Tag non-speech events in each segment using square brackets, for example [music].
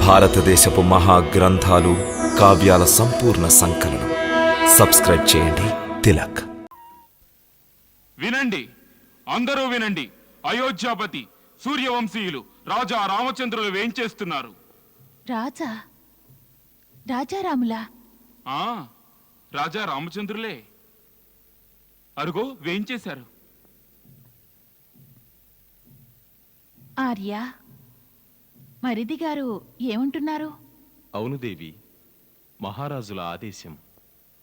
భారతదేశపు మహా గ్రంథాలు కావ్యాల సంపూర్ణ సంకలనం. సబ్స్క్రైబ్ చేయండి. తిలక్. వినండి. అందరూ వినండి. అయోధ్యాపతి సూర్యవంశీయులు రాజా రామచంద్రులు వేంచేస్తున్నారు రాజా? రాజారాములా? ఆ రాజా రామచంద్రులే. అరుగో వేంచేశారు ఆర్య? మరిది గారు ఏమంటున్నారు? అవును దేవి మహారాజుల ఆదేశం.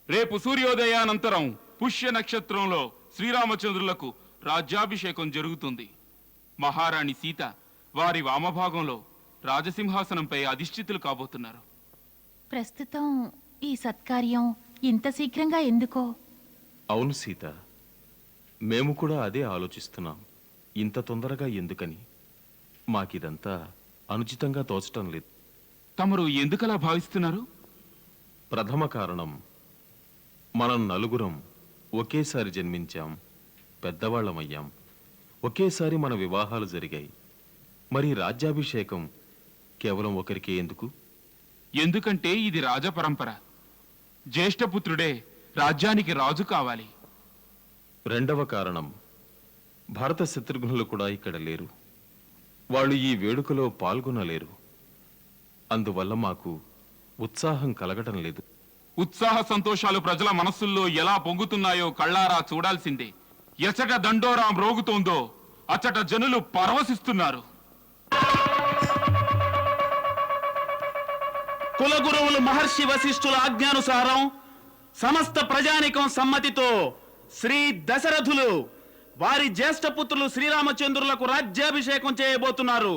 రేపు సూర్యోదయానంతరం పుష్య నక్షత్రంలో శ్రీరామచంద్రులకు రాజ్యాభిషేకం జరుగుతుంది. మహారాణి సీత వారి వామభాగంలో రాజసింహాసనంపై అధిష్ఠితులు కాబోతున్నారు. ప్రస్తుతం ఈ సత్కార్యం ఇంత శీఘ్రంగా ఎందుకో? అవును సీత మేము కూడా అదే ఆలోచిస్తున్నాం. ఇంత తొందరగా ఎందుకని? మాకిదంతా అనుచితంగా తోచటం లేదు. తమరు ఎందుకలా భావిస్తున్నారు? ప్రథమ కారణం మనం నలుగురం ఒకేసారి జన్మించాం పెద్దవాళ్ళమయ్యాం ఒకేసారి మన వివాహాలు జరిగాయి. మరి రాజ్యాభిషేకం కేవలం ఒకరికే ఎందుకు? ఎందుకంటే ఇది రాజపరంపర జ్యేష్ఠపుత్రుడే రాజ్యానికి రాజు కావాలి. రెండవ కారణం భరత శత్రుఘ్నులు కూడా ఇక్కడ లేరు. వాళ్ళు ఈ వేడుకలో పాల్గొనలేరు. అందువల్ల మాకు ఉత్సాహం కలగటం లేదు. ఉత్సాహ సంతోషాలు ప్రజల మనస్సుల్లో ఎలా పొంగుతున్నాయో కళ్ళారా చూడాల్సిందే. ఎచట దండోరాం రోగుతోందో అచట జనులు పరవశిస్తున్నారు. కులగురువులు మహర్షి వశిష్ఠుల ఆజ్ఞానుసారం సమస్త ప్రజానికం సమ్మతితో శ్రీ దశరథులు వారి జ్యేష్ఠపుత్రులు శ్రీరామచంద్రులకు రాజ్యాభిషేకం చేయబోతున్నారు.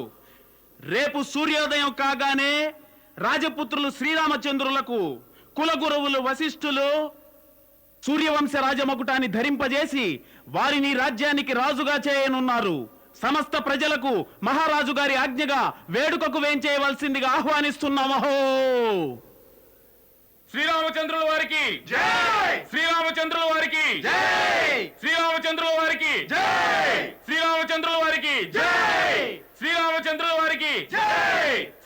రేపు సూర్యోదయం కాగానే రాజపుత్రులు శ్రీరామచంద్రులకు కులగురువులు వశిష్ఠులు సూర్యవంశ రాజమకుటాన్ని ధరింపజేసి వారిని రాజ్యానికి రాజుగా చేయనున్నారు. సమస్త ప్రజలకు మహారాజు గారి ఆజ్ఞగా వేడుకకు వేంచేయవలసిందిగా ఆహ్వానిస్తున్నామహో. శ్రీరామచంద్రుల వారికి శ్రీరామచంద్రుల వారికి శ్రీరామచంద్రుల వారికి శ్రీరామచంద్రుల వారికి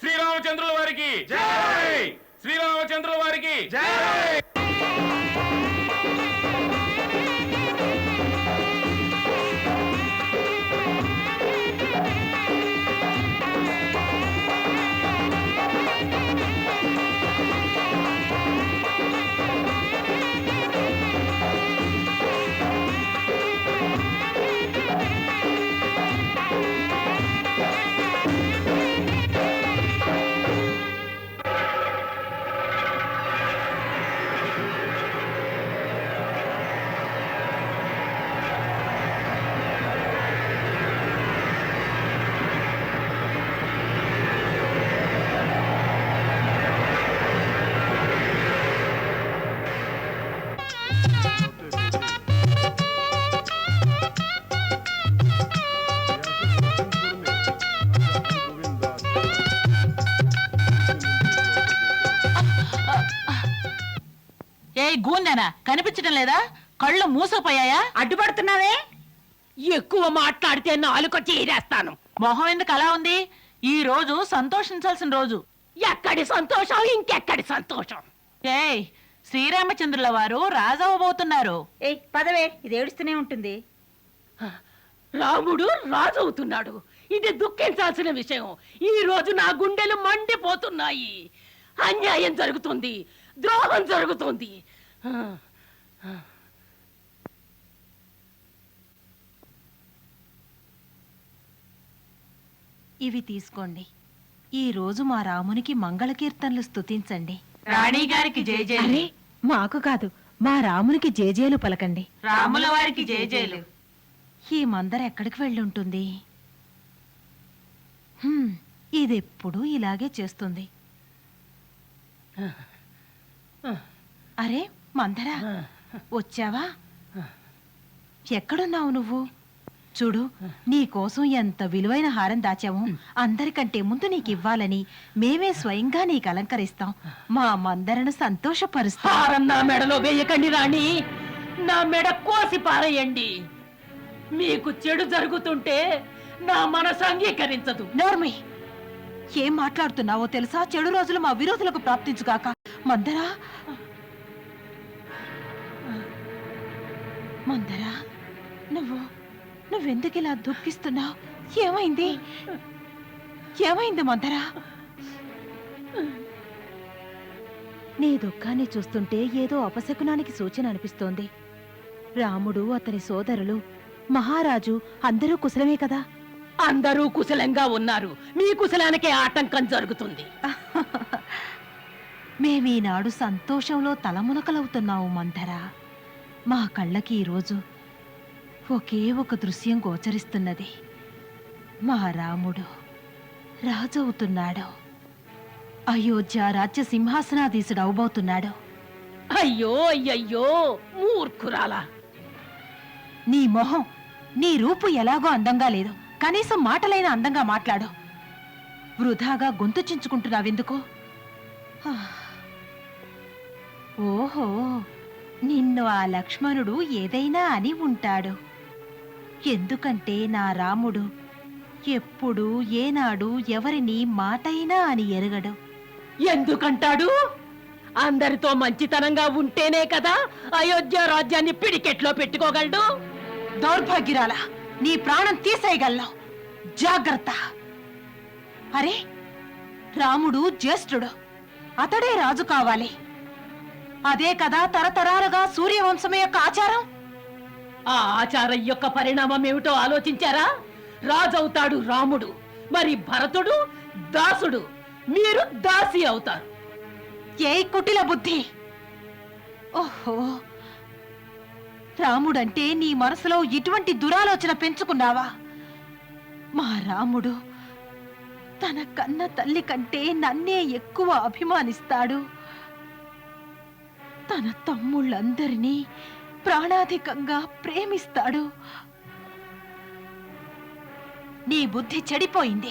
శ్రీరామచంద్రుల వారికి శ్రీరామచంద్రుల వారికి శ్రీరామచంద్రుల వారికి ఏ కనిపించడం లేదా? కళ్ళు మూసపోయాయా అడ్డుపడుతున్నావే? ఎక్కువ మాట్లాడితే నాలుక చీరేస్తాను మొహం ఎందుకు అలా ఉంది? ఈ రోజు సంతోషించాల్సిన రోజు. ఎక్కడి సంతోషం? ఇంకెక్కడి సంతోషం? ఏయ్ శ్రీరామచంద్రుల వారు రాజవ్వబోతున్నారు ఏయ్ పదవే ఇది ఏడుస్తూనే ఉంటుంది. రాముడు రాజు అవుతున్నాడు ఇది దుఃఖించాల్సిన విషయం. ఈ రోజు నా గుండెలు మండిపోతున్నాయి. అన్యాయం జరుగుతుంది. ద్రోహం జరుగుతుంది. ఇవి తీసుకోండి. ఈ రోజు మా రామునికి మంగళ కీర్తనలు స్తుతించండి. రాణి గారికి మాకు కాదు. మా రామునికి జేజేలు పలకండి. రాముల వారికి జయ జయలు. ఈ మందర ఎక్కడికి వెళ్ళి ఉంటుంది హ్మ్, ఇదెప్పుడూ ఇలాగే చేస్తుంది. అరే మందర. వచ్చావా? ఎక్కడున్నావు నువ్వు? చూడు నీ కోసం ఎంత విలువైన హారం దాచాము అందరికంటే ముందు నీకు ఇవ్వాలని మేమే స్వయంగా నీకు అలంకరిస్తాం. మా మందరను సంతోషపరుస్తాం. హారం నా మెడలో వేయకండి రాణి. నా మెడ కోసి పారేయండి. మీకు చెడు జరుగుతుంటే నా మనసు అంగీకరించదు. నోర్మి ఏం మాట్లాడుతున్నావో తెలుసా? చెడు రోజులు మా విరోధులకు ప్రాప్తించుగాక. మందరా మందరా నువ్వు నువ్వెందుకు ఇలా దుఃఖిస్తున్నావు? ఏమైంది? ఏమైంది మందరా? నీ దుఃఖాన్ని చూస్తుంటే ఏదో అపశకునానికి సూచన అనిపిస్తోంది. రాముడు అతని సోదరులు మహారాజు అందరూ కుశలమే కదా? అందరూ కుశలంగా ఉన్నారు. మీ కుశలానికే ఆటంకం జరుగుతుంది. [laughs] మేమీనాడు సంతోషంలో తలమునకలవుతున్నావు మందరా. మా కళ్ళకి ఈరోజు ఒకే ఒక దృశ్యం గోచరిస్తున్నది. మా రాముడు రాజవుతున్నాడు. అయోధ్య రాజ్య సింహాసనాధీశుడు అవబోతున్నాడు. అయ్యో అయ్యయ్యో మూర్ఖురాలా. నీ మొహం నీ రూపు ఎలాగో అందంగా లేదు. కనీసం మాటలైన అందంగా మాట్లాడు. వృధాగా గొంతు చించుకుంటున్నావెందుకు. ఓహో. నిన్ను ఆ లక్ష్మణుడు ఏదైనా అని ఉంటాడు. ఎందుకంటే నా రాముడు ఎప్పుడు ఏనాడు ఎవరిని మాటైనా అని ఎరగడు. ఎందుకంటాడు? అందరితో మంచితనంగా ఉంటేనే కదా అయోధ్య రాజ్యాన్ని పిడికెట్లో పెట్టుకోగలడు? దౌర్భాగ్యురాల నీ ప్రాణం తీసేయగలను. జాగ్రత్త. అరే రాముడు జ్యేష్ఠుడు. అతడే రాజు కావాలి. అదే కదా తరతరాలుగా సూర్యవంశం యొక్క ఆచారం? ఆ ఆచారం యొక్క పరిణామం ఏమిటో ఆలోచించారా? రాజవుతాడు రాముడు మరి భరతుడు దాసుడు. మీరు దాసి అవుతారు. ఏ కుటిల బుద్ధి? ఓహో! రాముడంటే నీ మనసులో ఇటువంటి దురాలోచన పెంచుకున్నావా? మా రాముడు తన కన్న తల్లి కంటే నన్నే ఎక్కువ అభిమానిస్తాడు. తన తమ్ముళ్ళందరినీ ప్రాణాధికంగా ప్రేమిస్తాడు. నీ బుద్ధి చెడిపోయింది.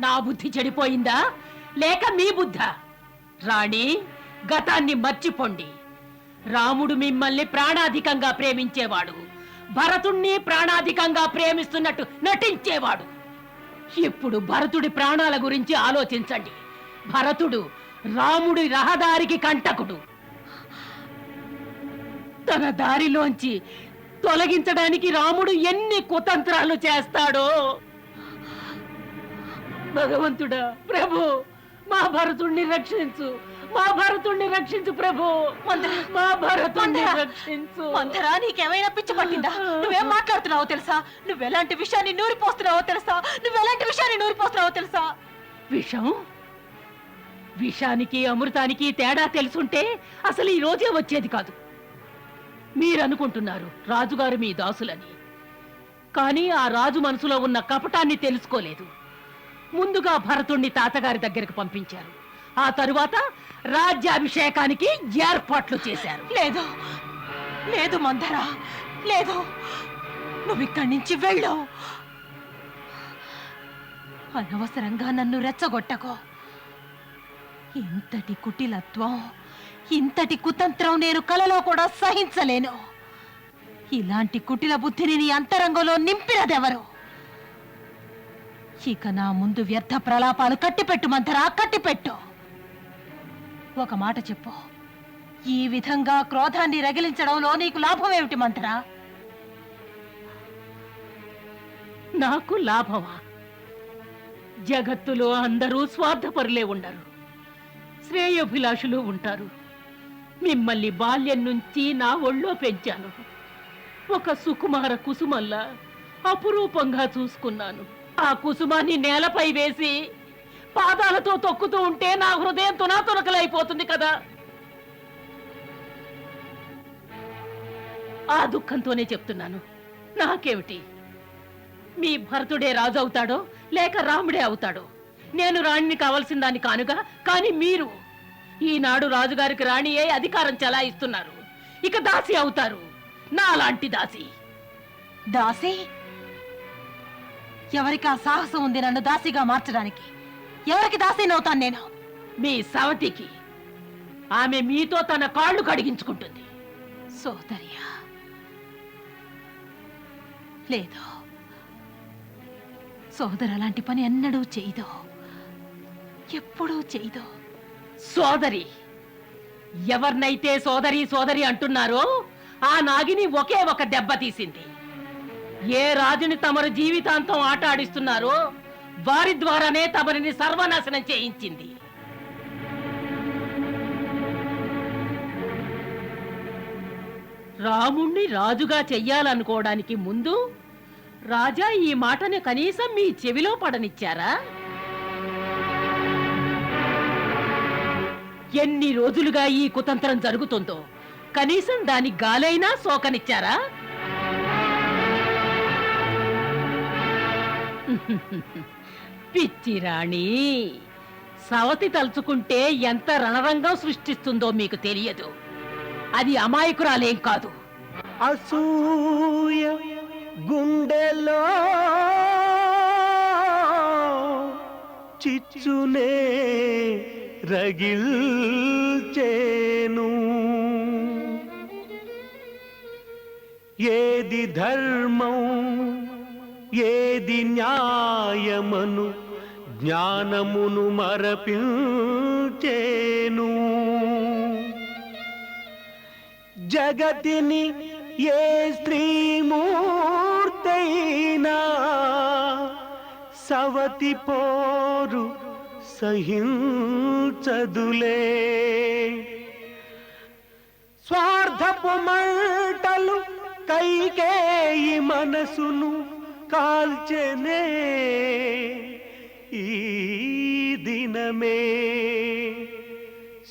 నా బుద్ధి చెడిపోయిందా? లేక మీ బుద్ధ? రాణి గతాన్ని మర్చిపోండి. రాముడు మిమ్మల్ని ప్రాణాధికంగా ప్రేమించేవాడు. భరతుణ్ణి ప్రాణాధికంగా ప్రేమిస్తున్నట్టు నటించేవాడు. ఇప్పుడు భరతుడి ప్రాణాల గురించి ఆలోచించండి. భరతుడు రాముడి రహదారికి కంటకుడు. తన దారిలోంచి తొలగించడానికి రాముడు ఎన్ని కుతంత్రాలు చేస్తాడో. భగవంతుడా ప్రభు మా భరతుణ్ణి రక్షించు. మా భరతుణ్ణి రక్షించు ప్రభు. మా భరతుణ్ణి రక్షించు. మందరా నీకేమైనా పిచ్చి పట్టిందా? నువ్వేం మాట్లాడుతున్నావో తెలుసా? నువ్వెలాంటి విషయాన్ని నూరిపోస్తున్నావో తెలుసా? నువ్వెలాంటి విషయాన్ని నూరిపోస్తున్నావో తెలుసా? విషం? విషానికి అమృతానికి తేడా తెలుసుంటే అసలు ఈ రోజే వచ్చేది కాదు. మీరనుకుంటున్నారు రాజుగారు మీ దాసులని. కానీ ఆ రాజు మనసులో ఉన్న కపటాన్ని తెలుసుకోలేదు. ముందుగా భరతుణ్ణి తాతగారి దగ్గరకు పంపించారు. ఆ తరువాత రాజ్యాభిషేకానికి ఏర్పాట్లు చేశారు. లేదు. లేదు మందరా. లేదు. నువ్వు ఇక్కడి నుంచి వెళ్ళు. అనవసరంగా నన్ను రెచ్చగొట్టకో. ఇంతటి కుటిలత్వం ఇంతటి కుతంత్రం నేను కలలో కూడా సహించలేను. ఇలాంటి కుటిల బుద్ధిని నీ అంతరంగంలో నింపినదెవరు? ఇక నా ముందు వ్యర్థ ప్రలాపాలు కట్టిపెట్టు మంతరా కట్టిపెట్టు. ఒక మాట చెప్పు. ఈ విధంగా క్రోధాన్ని రగిలించడంలో నీకు లాభం ఏమిటి మంతరా నాకు లాభమా? జగత్తులో అందరూ స్వార్థపరులే ఉండరు. శ్రేయోభిలాషులు ఉంటారు. మిమ్మల్ని బాల్యం నుంచి నా ఒళ్ళో పెంచాను. ఒక సుకుమార కుసుమల్లా అపురూపంగా చూసుకున్నాను. ఆ కుసుమాన్ని నేలపై వేసి పాదాలతో తొక్కుతూ ఉంటే నా హృదయం తునాతునకలైపోతుంది కదా. ఆ దుఃఖంతోనే చెప్తున్నాను. నాకేమిటి? మీ భరతుడే రాజు అవుతాడో లేక రాముడే అవుతాడో? నేను రాణిని కావలసిన దాన్ని కానుగా కానీ మీరు ఈనాడు రాజుగారికి రాణి అయి అధికారం చెలాయిస్తున్నారు. ఇక దాసి అవుతారు. నా లాంటి దాసి. దాసి? ఎవరికి ఆ సాహసం ఉంది నన్ను దాసిగా మార్చడానికి? ఎవరికి దాసినవుతాను నేను? మీ సవతికి. ఆమె మీతో తన కాళ్ళు కడిగించుకుంటుంది. సోదర్యా. లేదు. సోదరు అలాంటి పని ఎన్నడూ చేయదు. ఎప్పుడూ చేయదు. సోదరి. ఎవరినైతే సోదరి సోదరి అంటున్నారో ఆ నాగిని ఒకే ఒక దెబ్బ తీసింది. ఏ రాజుని తమరు జీవితాంతం ఆట ఆడిస్తున్నారో వారి ద్వారానే తమరిని సర్వనాశనం చేయించింది. రాముణ్ణి రాజుగా చెయ్యాలనుకోవడానికి ముందు రాజా ఈ మాటని కనీసం మీ చెవిలో పడనిచ్చారా? ఎన్ని రోజులుగా ఈ కుతంత్రం జరుగుతుందో? కనీసం దాని గాలైనా సోకనిచ్చారా పిచ్చిరాణి సవతి తలుచుకుంటే ఎంత రణరంగం సృష్టిస్తుందో మీకు తెలియదు. అది అమాయకురాలేం కాదు. అసూయ గుండెలో చిచ్చునే రగిల్చేను. ఏది ధర్మం ఏది న్యాయమను జ్ఞానమును మరపించేను. జగతిని ఏ స్త్రీమూర్తైనా సవతి పోరు సహించదులే. స్వార్థపు మంటలు కైకేయి మనసును కాల్చెనే ఈ దినమే.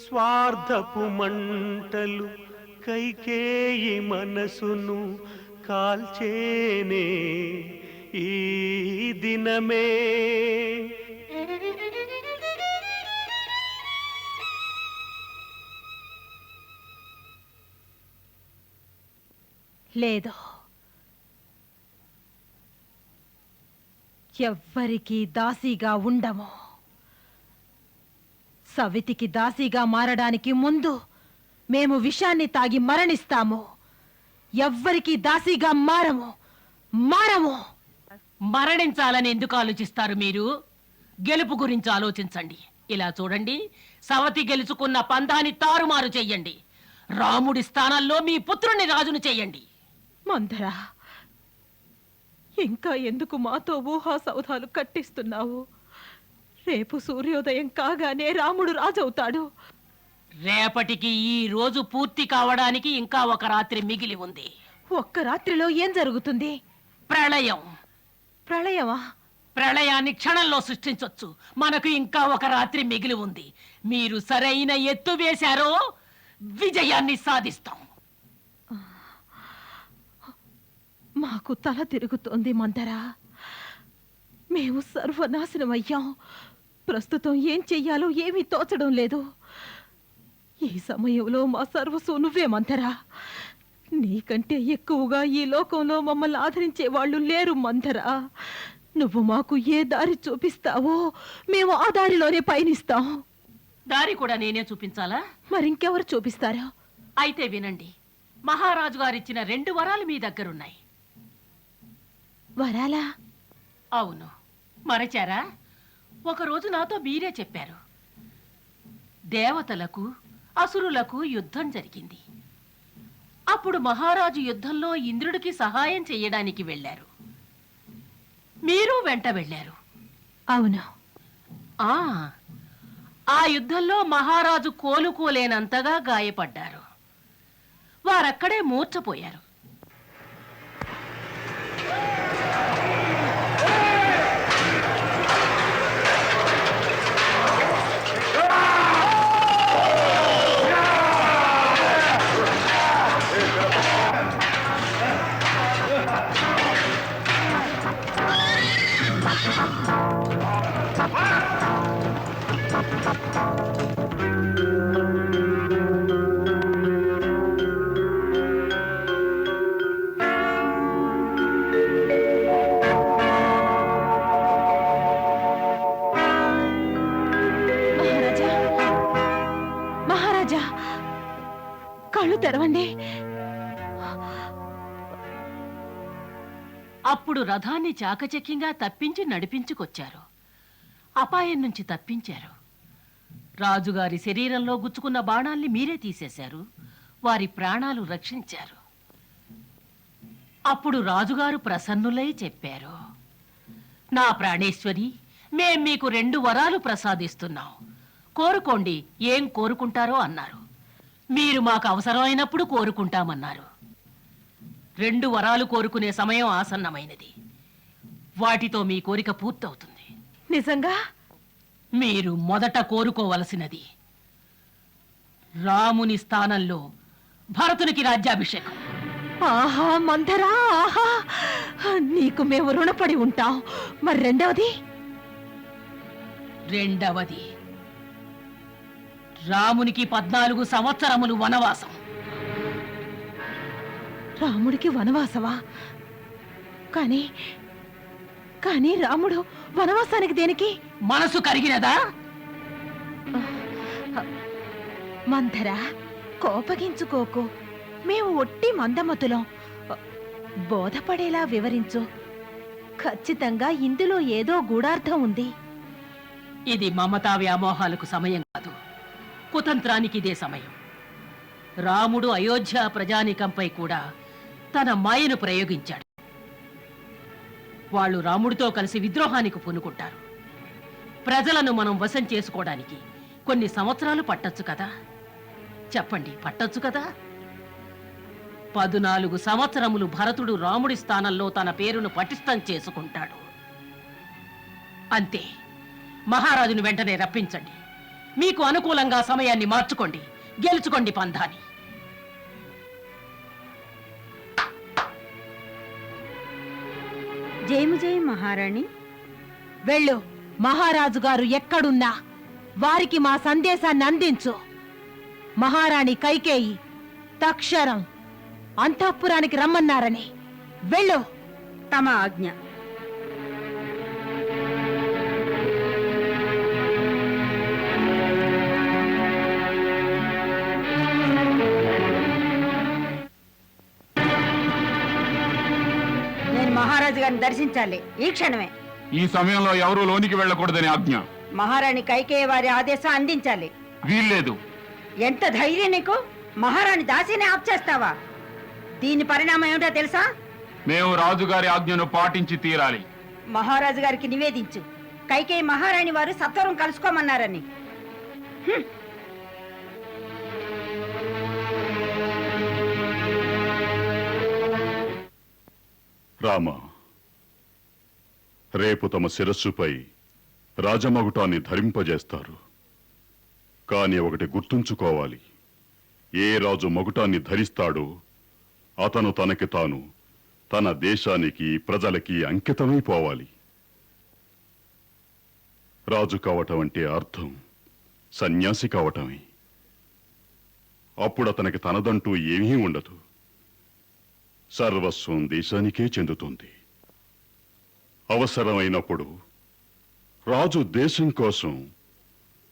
స్వార్థపు మంటలు కైకేయి మనసును కాల్చేనే ఈ దినమే. లేదు. ఎవ్వరికీ దాసీగా ఉండము. సవితికి దాసీగా మారడానికి ముందు మేము విషాన్ని తాగి మరణిస్తాము. ఎవ్వరికీ దాసీగా మారము. మారము. మరణించాలని ఎందుకు ఆలోచిస్తారు మీరు? గెలుపు గురించి ఆలోచించండి. ఇలా చూడండి. సవతి గెలుచుకున్న పందాన్ని తారుమారు చెయ్యండి రాముడి స్థానంలో మీ పుత్రుని రాజును చెయ్యండి మందరా ఇంకా ఎందుకు మాతో ఊహా సౌధాలు కట్టిస్తున్నావు? రేపు సూర్యోదయం కాగానే రాముడు రాజవుతాడు. రేపటికి ఈ రోజు పూర్తి కావడానికి ఇంకా ఒక రాత్రి మిగిలి ఉంది. ఒక్క రాత్రిలో ఏం జరుగుతుంది? ప్రళయం. ప్రళయమా? ప్రళయాన్ని క్షణంలో సృష్టించొచ్చు. మనకు ఇంకా ఒక రాత్రి మిగిలి ఉంది. మీరు సరైన ఎత్తు వేశారో విజయాన్ని సాధిస్తాం. మాకు తల తిరుగుతోంది మందరా. మేము సర్వనాశనం అయ్యాం ప్రస్తుతం ఏం చెయ్యాలో ఏమీ తోచడం లేదు. ఈ సమయంలో మా సర్వస్వం నువ్వే మందరా. నీకంటే ఎక్కువగా ఈ లోకంలో మమ్మల్ని ఆదరించే వాళ్ళు లేరు మందరా. నువ్వు మాకు ఏ దారి చూపిస్తావో మేము ఆ దారిలోనే పయనిస్తాం. దారి కూడా నేనే చూపించాలా? మరింకెవరు చూపిస్తారో? అయితే వినండి మహారాజు గారిచ్చిన రెండు వరాలు మీ దగ్గరున్నాయి. వరాలా? అవును. మరచారా? ఒకరోజు నాతో మీరే చెప్పారు. దేవతలకు అసురులకు యుద్ధం జరిగింది. అప్పుడు మహారాజు యుద్ధంలో ఇంద్రుడికి సహాయం చేయడానికి వెళ్ళారు. మీరు వెంట వెళ్ళారు. అవును. ఆ ఆ యుద్ధంలో మహారాజు కోలుకోలేనంతగా గాయపడ్డారు. వారక్కడే మూర్ఛపోయారు. మహారాజా కళ్ళు తెరవండి. అప్పుడు రథాన్ని చాకచక్యంగా తప్పించి నడిపించుకొచ్చారు. అపాయం నుంచి తప్పించారు. రాజుగారి శరీరంలో గుచ్చుకున్న బాణాల్ని మీరే తీసేశారు. వారి ప్రాణాలు రక్షించారు. అప్పుడు రాజుగారు ప్రసన్నులై చెప్పారు నా ప్రాణేశ్వరి మేం మీకు రెండు వరాలు ప్రసాదిస్తున్నాం. కోరుకోండి ఏం కోరుకుంటారో అన్నారు. మీరు మాకు అవసరమైనప్పుడు కోరుకుంటామన్నారు. రెండు వరాలు కోరుకునే సమయం ఆసన్నమైనది. వాటితో మీ కోరిక పూర్తవుతుంది. నిజంగా? మీరు మొదట కోరుకోవలసినది. రాముని స్థానంలో భరతునికి రాజ్యాభిషేకం. ఆహా మందరా ఆహా. నీకు మేము రుణపడి ఉంటాం. మరి రెండవది? రెండవది రామునికి పద్నాలుగు సంవత్సరములు వనవాసం. రాముడికి వనవాసమా? కానీ కానీ రాముడు వనవాసానికి దేనికి? మనసు కరిగినదా? మందరా కోపగించుకోకు. మేము ఒట్టి మందమతులం. బోధపడేలా వివరించు. ఖచ్చితంగా ఇందులో ఏదో గూఢార్థం ఉంది. ఇది మమతా వ్యామోహాలకు సమయం కాదు. కుతంత్రానికి ఇదే సమయం. రాముడు అయోధ్య ప్రజానికంపై కూడా తన మాయను ప్రయోగించాడు. వాళ్ళు రాముడితో కలిసి విద్రోహానికి పూనుకుంటారు. ప్రజలను మనం వశం చేసుకోవడానికి కొన్ని సంవత్సరాలు పట్టొచ్చు కదా? చెప్పండి పట్టొచ్చు కదా? పదునాలుగు సంవత్సరములు భరతుడు రాముడి స్థానంలో తన పేరును పటిష్టం చేసుకుంటాడు. అంతే. మహారాజును వెంటనే రప్పించండి. మీకు అనుకూలంగా సమయాన్ని మార్చుకోండి. గెలుచుకోండి పంధాని జయము జయ మహారాణి. వెళ్ళు మహారాజు గారు ఎక్కడున్నా వారికి మా సందేశాన్ని అందించు. మహారాణి కైకేయి తక్షరం అంతఃపురానికి రమ్మన్నారని. వెళ్ళు. తమ ఆజ్ఞ. మహారాజు గారిని దర్శించాలి. ఈ క్షణమే. ఈ సమయంలో ఎవరూ లోనికి వెళ్ళకూడదని ఆజ్ఞ. మహారాణి కైకేయ వారి ఆదేశం అందించాలి. వీల్లేదు. ఎంత ధైర్యం నీకు? మహారాణి దాసిని ఆప్ చేస్తావా? దీని పరిణామం ఏమిటో తెలుసా? మేము రాజుగారి ఆజ్ఞను పాటించి తీరాలి. మహారాజు గారికి నివేదించు. కైకేయి మహారాణి వారు సత్వరం కలుసుకోమన్నారని. రామ రేపు తమ శిరస్సుపై రాజమగుటాన్ని ధరింపజేస్తారు. కాని ఒకటి గుర్తుంచుకోవాలి. ఏ రాజు మగుటాన్ని ధరిస్తాడో అతను తనకి తాను తన దేశానికి ప్రజలకి అంకితమైపోవాలి రాజు కావటం అంటే అర్థం సన్యాసి కావటమే. అప్పుడు అతనికి తనదంటూ ఏమీ ఉండదు. సర్వస్వం దేశానికే చెందుతుంది. అవసరమైనప్పుడు రాజు దేశం కోసం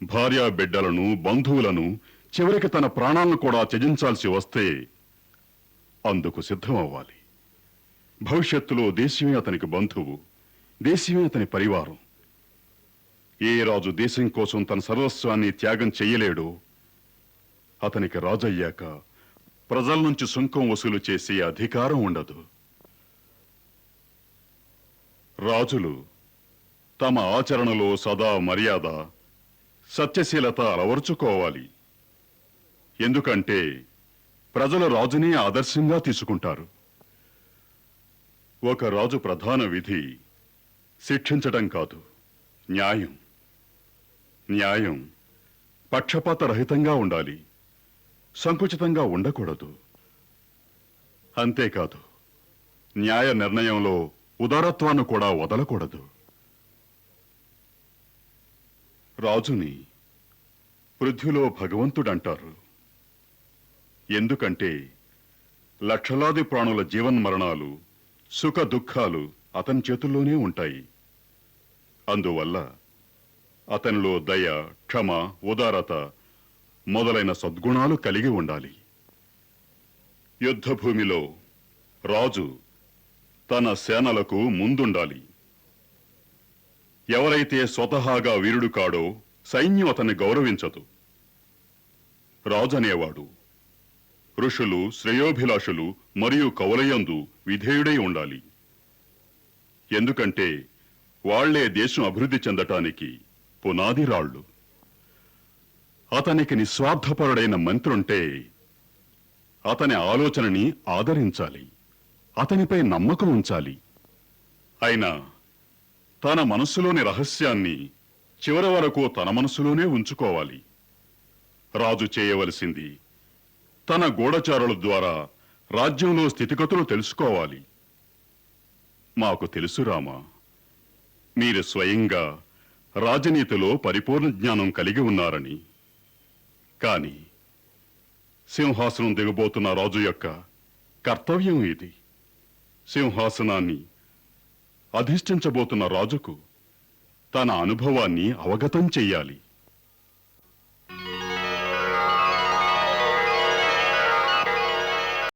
భార్యా బిడ్డలను బంధువులను చివరికి తన ప్రాణాలను కూడా త్యజించాల్సి వస్తే అందుకు సిద్ధమవ్వాలి. భవిష్యత్తులో దేశమే అతనికి బంధువు దేశమే అతని పరివారం. ఏ రాజు దేశం కోసం తన సర్వస్వాన్ని త్యాగం చెయ్యలేడో అతనికి రాజయ్యాక ప్రజల నుంచి సుంకం వసూలు చేసే అధికారం ఉండదు. రాజులు తమ ఆచరణలో సదా మర్యాద సత్యశీలత అలవర్చుకోవాలి. ఎందుకంటే ప్రజలు రాజుని ఆదర్శంగా తీసుకుంటారు. ఒక రాజు ప్రధాన విధి శిక్షించటం కాదు న్యాయం. న్యాయం పక్షపాత రహితంగా ఉండాలి సంకుచితంగా ఉండకూడదు. అంతేకాదు న్యాయ నిర్ణయంలో ఉదారత్వాన్ని కూడా వదలకూడదు. రాజుని పృథ్వీలో భగవంతుడంటారు. ఎందుకంటే లక్షలాది ప్రాణుల జీవన్మరణాలు సుఖ దుఃఖాలు అతని చేతుల్లోనే ఉంటాయి. అందువల్ల అతనిలో దయ క్షమ ఉదారత మొదలైన సద్గుణాలు కలిగి ఉండాలి. యుద్ధభూమిలో రాజు తన సేనలకు ముందుండాలి. ఎవరైతే స్వతహాగా వీరుడు కాడో సైన్యం అతన్ని గౌరవించదు. రాజు అనేవాడు ఋషులు శ్రేయోభిలాషులు మరియు కవలయందు విధేయుడై ఉండాలి. ఎందుకంటే వాళ్ళే దేశం అభివృద్ధి చెందటానికి పునాది రాళ్ళు. అతనికి నిస్వార్థపరుడైన మంత్రుంటే అతని ఆలోచనని ఆదరించాలి. అతనిపై నమ్మకం ఉంచాలి. అయినా తన మనస్సులోని రహస్యాన్ని చివరి వరకు తన మనసులోనే ఉంచుకోవాలి. రాజు చేయవలసింది తన గూఢచారుల ద్వారా రాజ్యంలో స్థితిగతులు తెలుసుకోవాలి. మాకు తెలుసు రామా మీరు స్వయంగా రాజనీతిలో పరిపూర్ణ జ్ఞానం కలిగి ఉన్నారని. కాని సింహాసనం దిగబోతున్న రాజు యొక్క కర్తవ్యం ఇది సింహాసనాన్ని. అధిష్ఠించబోతున్న రాజుకు తన అనుభవాన్ని అవగతం చెయ్యాలి.